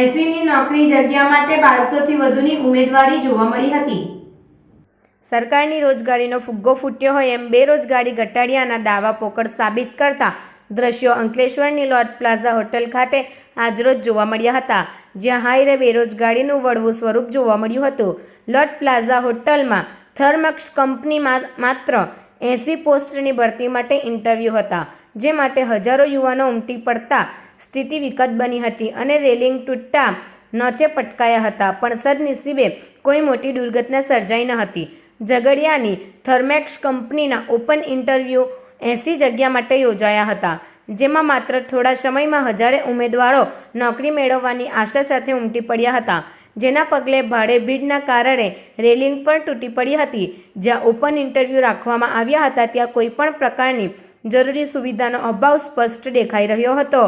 એસીની નોકરી જગ્યા માટે બારસોથી વધુની ઉમેદવારી જોવા મળી હતી. સરકારની રોજગારીનો ફુગ્ગો ફૂટ્યો હોય એમ બેરોજગારી ઘટાડ્યાના દાવા પોકળ સાબિત કરતા દ્રશ્યો અંકલેશ્વરની લોર્ડ પ્લાઝા હોટલ ખાતે આજરોજ જોવા મળ્યા હતા, જ્યાં હાઈરે બેરોજગારીનું વળવું સ્વરૂપ જોવા મળ્યું હતું. લોર્ડ પ્લાઝા હોટલમાં થર્મક્સ કંપનીમાં માત્ર એંસી પોસ્ટની ભરતી માટે ઇન્ટરવ્યૂ હતા, જે માટે હજારો યુવાનો ઉમટી પડતા સ્થિતિ વિકટ બની હતી અને રેલિંગ તૂટતા નોચે પટકાયા હતા. પણ સદનસીબે કોઈ મોટી દુર્ઘટના સર્જાઈ ન હતી. ઝઘડિયાની થર્મેક્સ કંપનીના ઓપન ઇન્ટરવ્યૂ એંસી જગ્યા માટે યોજાયા હતા, જેમાં માત્ર થોડા સમયમાં હજારે ઉમેદવારો નોકરી મેળવવાની આશા સાથે ઉમટી પડ્યા હતા. જેના પગલે ભારે ભીડના કારણે રેલિંગ પણ તૂટી પડી હતી. જ્યાં ઓપન ઇન્ટરવ્યૂ રાખવામાં આવ્યા હતા, ત્યાં કોઈપણ પ્રકારની જરૂરી સુવિધાનો અભાવ સ્પષ્ટ દેખાઈ રહ્યો હતો.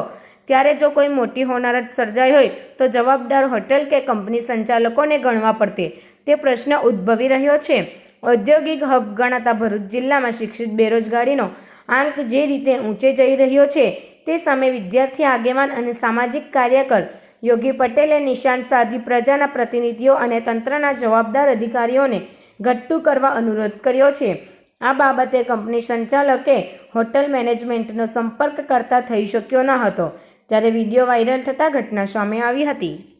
ત્યારે જો કોઈ મોટી હોનારત સર્જાઈ હોય તો જવાબદાર હોટેલ કે કંપની સંચાલકોને ગણવા પડતે. તે પ્રશ્ન ઉદ્ભવી રહ્યો છે. ઔદ્યોગિક હબ ગણાતા ભરૂચ જિલ્લામાં શિક્ષિત બેરોજગારીનો આંક જે રીતે ઊંચે જઈ રહ્યો છે તે સામે વિદ્યાર્થી આગેવાન અને સામાજિક કાર્યકર યોગી પટેલે નિશાન સાધી પ્રજાના પ્રતિનિધિઓ અને તંત્રના જવાબદાર અધિકારીઓને ઘટ્ટું કરવા અનુરોધ કર્યો છે. આ બાબતે કંપની સંચાલકે હોટલ મેનેજમેન્ટનો સંપર્ક કરતા થઈ શક્યો ન હતો. ત્યારે વીડિયો વાયરલ થતાં ઘટના સામે આવી હતી.